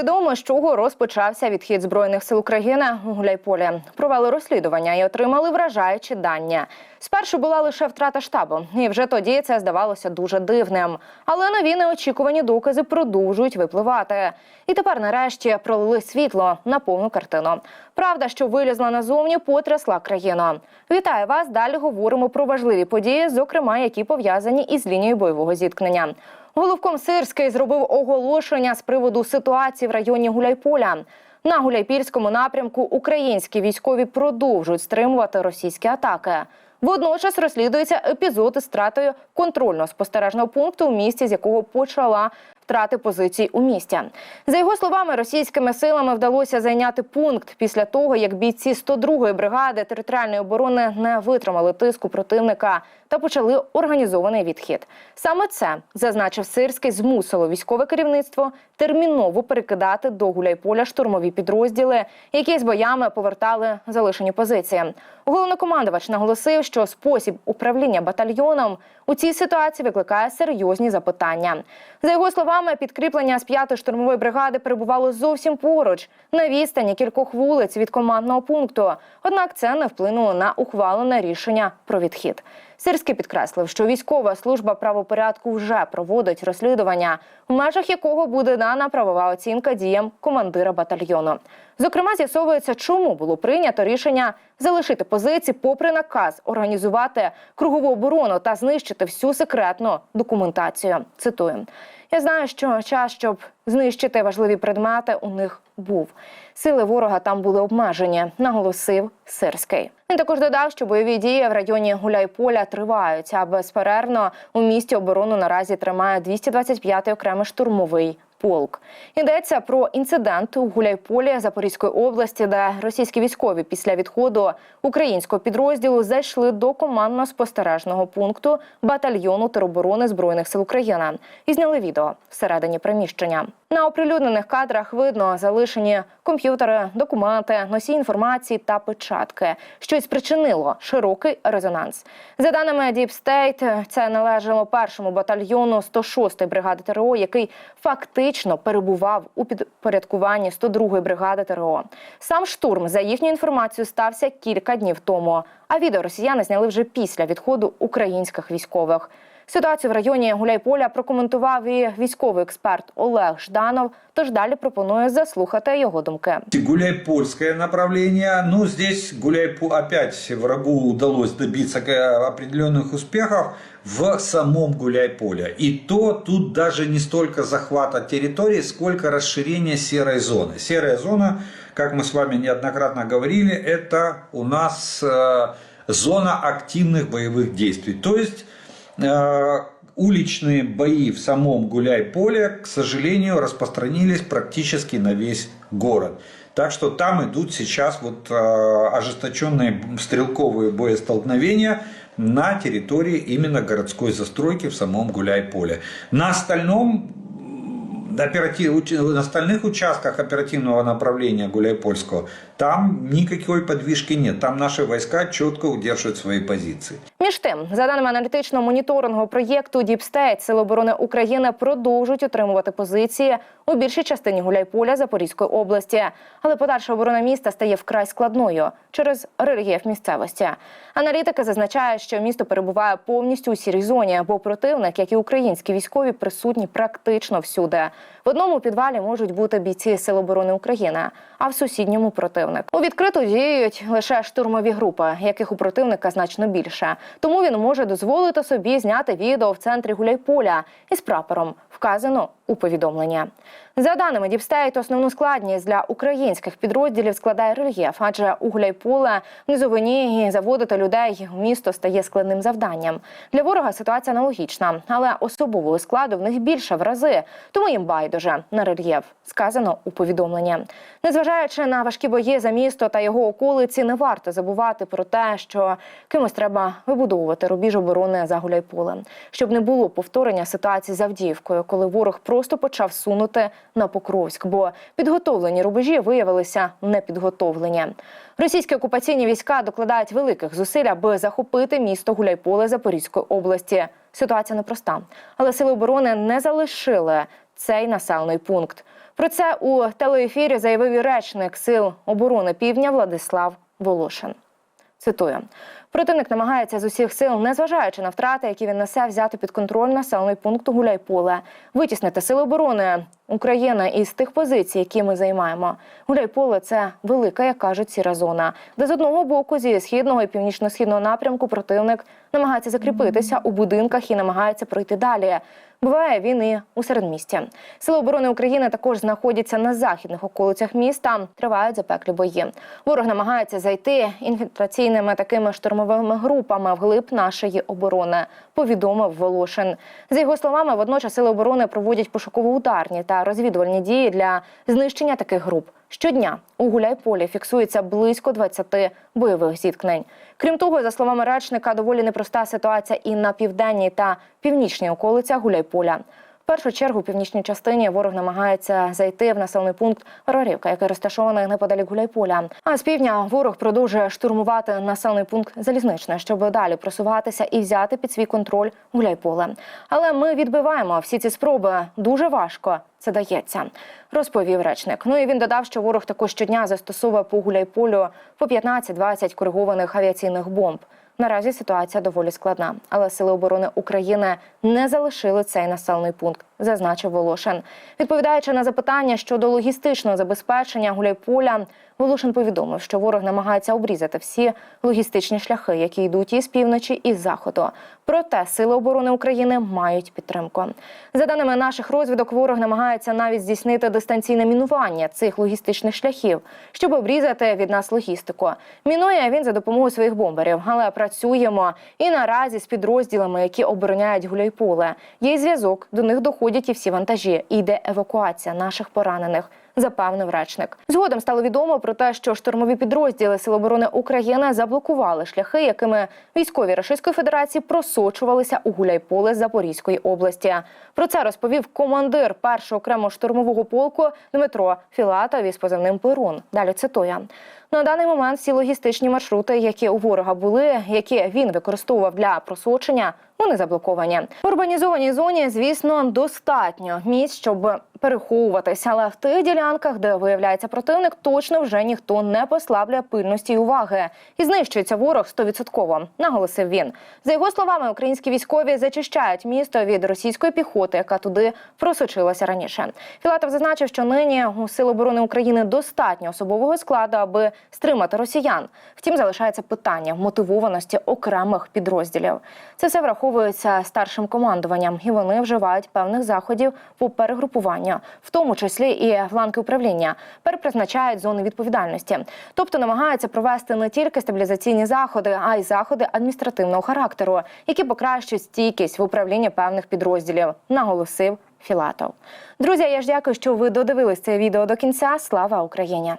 відомо, з чого розпочався відхід збройних сил України у Гуляйполі. Провели розслідування і отримали вражаючі дані. Спершу була лише втрата штабу, і вже тоді це здавалося дуже дивним. Але нові неочікувані докази продовжують випливати. І тепер, нарешті, пролили світло на повну картину. Правда, що вилізла назовні, потрясла країну. Вітаю вас! Далі говоримо про важливі події, зокрема, які пов'язані із лінією бойового зіткнення. Головком Сирський зробив оголошення з приводу ситуації в районі Гуляйполя. На Гуляйпільському напрямку українські військові продовжують стримувати російські атаки. Водночас розслідується епізод із стратою контрольно спостережного пункту в місті, з якого почала втрати позицій у місті. За його словами, російськими силами вдалося зайняти пункт після того, як бійці 102-ї бригади територіальної оборони не витримали тиску противника та почали організований відхід. Саме це зазначив Сирський, змусило військове керівництво терміново перекидати до Гуляйполя штурмові підрозділи, які з боями повертали залишені позиції. Головнокомандувач наголосив, що спосіб управління батальйоном у цій ситуації викликає серйозні запитання. За його словами, підкріплення з 5-ї штурмової бригади перебувало зовсім поруч на відстані кількох вулиць від командного пункту. Однак це не вплинуло на ухвалене рішення про відхід. Сирський підкреслив, що військова служба правопорядку вже проводить розслідування, в межах якого буде дана правова оцінка діям командира батальйону. Зокрема, з'ясовується, чому було прийнято рішення залишити позиції, попри наказ організувати кругову оборону та знищити всю секретну документацію. Цитую. Я знаю, що час, щоб знищити важливі предмети, у них був. Сили ворога там були обмежені, наголосив Сирський. Він також додав, що бойові дії в районі Гуляйполя тривають, а безперервно у місті оборону наразі тримає 225-й окремий штурмовий полк. Йдеться про інцидент у Гуляйполі Запорізької області, де російські військові після відходу українського підрозділу зайшли до командно-спостережного пункту батальйону тероборони збройних сил України і зняли відео всередині приміщення. На оприлюднених кадрах видно залишені комп'ютери, документи, носії інформації та печатки, що й спричинило широкий резонанс. За даними Deep State, це належало першому батальйону 106-ї бригади ТРО, який фактично перебував у підпорядкуванні 102-ї бригади ТРО. Сам штурм, за їхню інформацію стався кілька днів тому. А відео росіяни зняли вже після відходу українських військових. Ситуацію в районі Гуляйполя прокоментував і військовий експерт Олег Жданов. Тож далі пропоную заслухати його думки. Гуляйпольское направление. Ну, здесь Гуляйпу опять врагу удалось добиться э, определенных успехов в самом Гуляйполе. И то тут даже не столько захвата территории, сколько расширения серой зоны. Серая зона, как мы с вами неоднократно говорили, это у нас э, зона активных боевых действий. То есть э, уличные бои в самом Гуляй-Поле, к сожалению, распространились практически на весь город. Так что там идут сейчас вот э, ожесточенные стрелковые боестолкновения на территории именно городской застройки в самом Гуляй-Поле. На остальном оператив, на остальных участках оперативного направления Гуляйпольского там никакой подвижки нет. Там наши войска четко удерживают свои позиции. Між тим, за даними аналітичного моніторингу проєкту Діпстейт, Сили оборони України продовжують отримувати позиції у більшій частині Гуляйполя Запорізької області. Але подальша оборона міста стає вкрай складною через рельєф місцевості. Аналітики зазначають, що місто перебуває повністю у сірій зоні, бо противник, як і українські військові, присутні практично всюди. В одному підвалі можуть бути бійці Сил оборони України, а в сусідньому противник. У відкрито діють лише штурмові групи, яких у противника значно більше. Тому він може дозволити собі зняти відео в центрі Гуляйполя із прапором, вказано у повідомленні. За даними Діпстейт, основну складність для українських підрозділів складає рельєф, адже у Гуляйполе в низовині і заводити людей у місто стає складним завданням. Для ворога ситуація аналогічна, але особового складу в них більше в рази, тому їм байдуже на рельєф, сказано у повідомленні. Незважаючи на важкі бої за місто та його околиці, не варто забувати про те, що кимось треба вибудовувати рубіж оборони за Гуляйполем, щоб не було повторення ситуації з Авдіївкою, коли ворог просто почав сунути на Покровськ, бо підготовлені рубежі виявилися непідготовлені. Російські окупаційні війська докладають великих зусиль, аби захопити місто Гуляйполе Запорізької області. Ситуація непроста, але сили оборони не залишили цей населений пункт. Про це у телеефірі заявив і речник сил оборони Півдня Владислав Волошин. Цитую. Противник намагається з усіх сил, незважаючи на втрати, які він несе, взяти під контроль населений пункт Гуляйполе, витіснити сили оборони України із тих позицій, які ми займаємо. Гуляйполе – це велика, як кажуть, сіра зона, де з одного боку зі східного і північно-східного напрямку противник намагається закріпитися у будинках і намагається пройти далі. Буває він і у середмісті. Сили оборони України також знаходяться на західних околицях міста. Тривають запеклі бої. Ворог намагається зайти інфільтраційними такими штурмовими групами вглиб нашої оборони. Повідомив Волошин. За його словами, водночас сили оборони проводять пошуково-ударні та розвідувальні дії для знищення таких груп. Щодня у Гуляйполі фіксується близько 20 бойових зіткнень. Крім того, за словами речника, доволі непроста ситуація і на південній та північній околицях Гуляйполя. Першу чергу, в північній частині ворог намагається зайти в населений пункт Рорівка, який розташований неподалік Гуляйполя. А з півдня ворог продовжує штурмувати населений пункт залізничне, щоб далі просуватися і взяти під свій контроль Гуляйполе. Але ми відбиваємо всі ці спроби дуже важко. Це дається, розповів речник. Ну і він додав, що ворог також щодня застосовує по Гуляйполю по 15-20 коригованих авіаційних бомб. Наразі ситуація доволі складна, але сили оборони України не залишили цей населений пункт, зазначив Волошин. Відповідаючи на запитання щодо логістичного забезпечення Гуляйполя, Волошин повідомив, що ворог намагається обрізати всі логістичні шляхи, які йдуть із півночі і з заходу. Проте сили оборони України мають підтримку. За даними наших розвідок, ворог намагається навіть здійснити дистанційне мінування цих логістичних шляхів, щоб обрізати від нас логістику. Мінує він за допомогою своїх бомберів, але працюємо і наразі з підрозділами, які обороняють Гуляйполе. Є зв'язок, до них доходять і всі вантажі. І йде евакуація наших поранених. Запевнив речник. Згодом стало відомо про те, що штурмові підрозділи Сил оборони України заблокували шляхи, якими військові Російської Федерації просочувалися у Гуляйполе Запорізької області. Про це розповів командир першого окремого штурмового полку Дмитро Філатов із позивним Перун. Далі цитую. На даний момент всі логістичні маршрути, які у ворога були, які він використовував для просочення, вони заблоковані. В урбанізованій зоні, звісно, достатньо місць, щоб переховуватися, але в тих ділянках, де виявляється противник, точно вже ніхто не послаблює пильності й уваги. І знищується ворог стовідсотково, наголосив він. За його словами, українські військові зачищають місто від російської піхоти, яка туди просочилася раніше. Філатов зазначив, що нині у Сил оборони України достатньо особового складу, аби стримати росіян. Втім, залишається питання мотивованості окремих підрозділів. Це все враховується старшим командуванням, і вони вживають певних заходів по перегрупуванню, в тому числі і ланки управління, перепризначають зони відповідальності, тобто намагаються провести не тільки стабілізаційні заходи, а й заходи адміністративного характеру, які покращують стійкість в управлінні певних підрозділів, наголосив Філатов. Друзі, я ж дякую, що ви додивились це відео до кінця. Слава Україні!